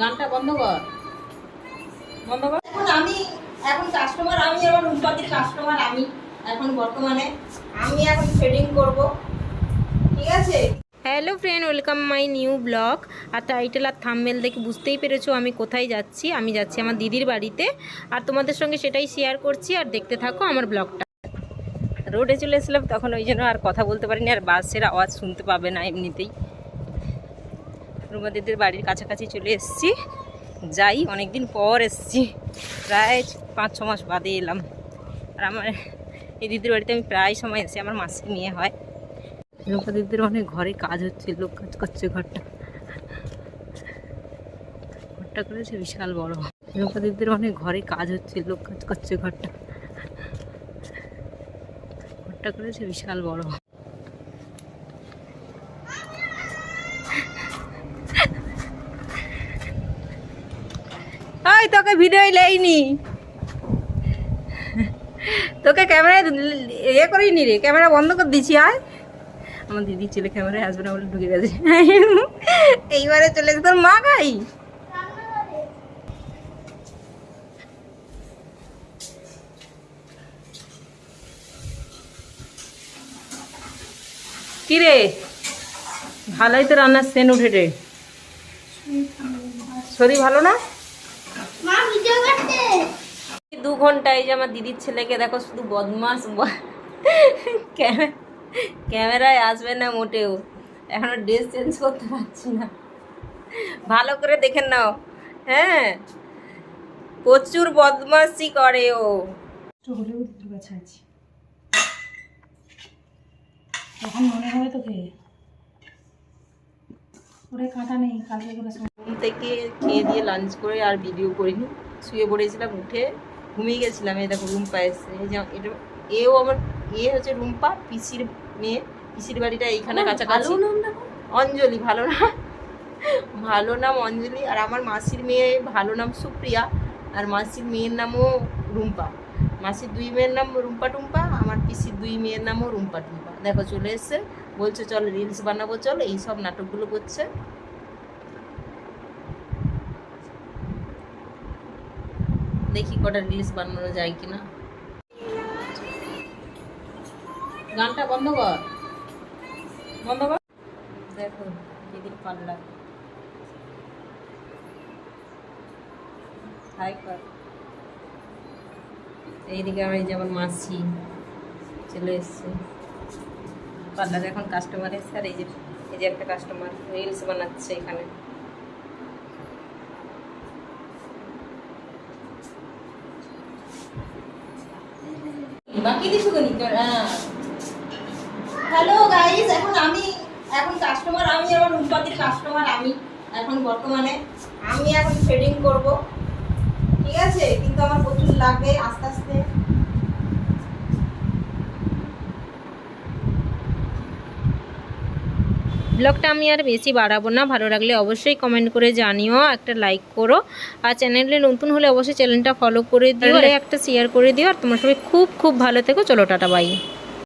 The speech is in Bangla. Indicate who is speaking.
Speaker 1: গানটা বন্ধ কর। বন্ধ কর।
Speaker 2: এখন আমি, এখন কাস্টমার আমি আমার কাস্টমার আমি এখন বর্তমানে। আমি এখন থ্রেডিং করব। ঠিক আছে?
Speaker 3: Hello friend welcome my new blog R title আর থামমেল দেখে বুঝতেই পেরেছ আমি কোথায় যাচ্ছি। আমি যাচ্ছি আমার দিদির বাড়িতে। আর তোমাদের সঙ্গে সেটাই শেয়ার করছি। আর দেখতে থাকো আমার ব্লগটা রোডে চলে এসেছিলাম, তখন ওই জন্য আর কথা বলতে পারিনি। আর বাসের আওয়াজ শুনতে পাবে না এমনিতেই। রুমা বাড়ির কাছাকাছি চলে এসেছি। যাই অনেক দিন পর এসেছি। প্রায় পাঁচ, ছ মাস বাদে এলাম। আর আমার এই দিদির বাড়িতে আমি প্রায় সময় এসে আমার মাসির মেয়ে হয়। রূপা দিদির অনেক ঘরে কাজ হচ্ছে, লোক কাজ করছে ঘরটা। ঘরটা করেছে বিশাল বড়। রূপা দিদির অনেক ঘরে কাজ হচ্ছে, লোক কাজ করছে ঘরটা। ঘরটা করেছে বিশাল বড়। ওই তোকে ভিডিও লেইনি। তোকে ক্যামেরায় ইয়ে করিনি রে, ক্যামেরা বন্ধ করে দিছি, আয়। আমার দিদি ছেলে ক্যামেরায় আসবে না বলে ঢুকে গেছে। এইবারে চলে এসে তোর মা গাই। কি রে ভালোই তো রান্নার সেন উঠে রে শরীর ভালো না? দু ঘণ্টা এই যে আমার দিদির ছেলেকে দেখো শুধু বদমাস ক্যামেরায় আসবে না মোটেও। এখনও ড্রেস চেঞ্জ করতে পারছি না। ভালো করে দেখে নাও। হ্যাঁ? প্রচুর বদমাসি করে ও।
Speaker 1: হলেও কাছে আছি। তখন মনে হবে তোকে। ওরে কাঁটা নেই কালকে করে
Speaker 3: ঘুম থেকে খেয়ে দিয়ে লাঞ্চ করে আর ভিডিও করিনি। শুয়ে পড়েছিলাম উঠে ঘুমিয়ে গেছিলাম এই দেখো রুম্পা এসছে। এই যে এটা এও আমার এ হচ্ছে রুম্পা পিসির মেয়ে। পিসির বাড়িটা এইখানে কাছাকাছি। অঞ্জলি ভালো না? ভালো নাম অঞ্জলি আর আমার মাসির মেয়ে ভালো নাম সুপ্রিয়া আর মাসির মেয়ের নামও রুম্পা। মাসির দুই মেয়ের নাম রুম্পা টুম্পা আমার পিসির দুই মেয়ের নামও রুম্পা টুম্পা। দেখো চলে এসছে বলছে চল রিলস বানাবো চল এইসব নাটকগুলো করছে। দেখি কটা রিলস বানানো যায় কিনা।
Speaker 1: গানটা বন্ধ কর। বন্ধ কর।
Speaker 3: দেখো দিদির পাল্লা। হাই কর। এইদিকে এই যেমন মাসি চলে এসছে। পার্লারে এখন কাস্টমার এসছে আর এই যে এই যে একটা কাস্টমার রিলস বানাচ্ছে এখানে।
Speaker 2: বাকি দিশুগুনি কোনি? হ্যালো গাইস এখন আমি, এখন কাস্টমার আমি আমার রূপপাতির কাস্টমার আমি এখন বর্তমানে, আমি এখন থ্রেডিং করব। ঠিক আছে? কিন্তু আমার প্রচুর লাগবে আস্তে আস্তে
Speaker 3: ব্লগটা আমি আর বেশি বাড়াবো না। ভালো লাগলে অবশ্যই কমেন্ট করে জানিও একটা লাইক করো। আর চ্যানেলে নতুন হলে অবশ্যই চ্যানেলটা ফলো করে দিও আর একটা শেয়ার করে দিও। আর তোমার সবাই খুব খুব ভালো থেকো। চলো টাটা বাই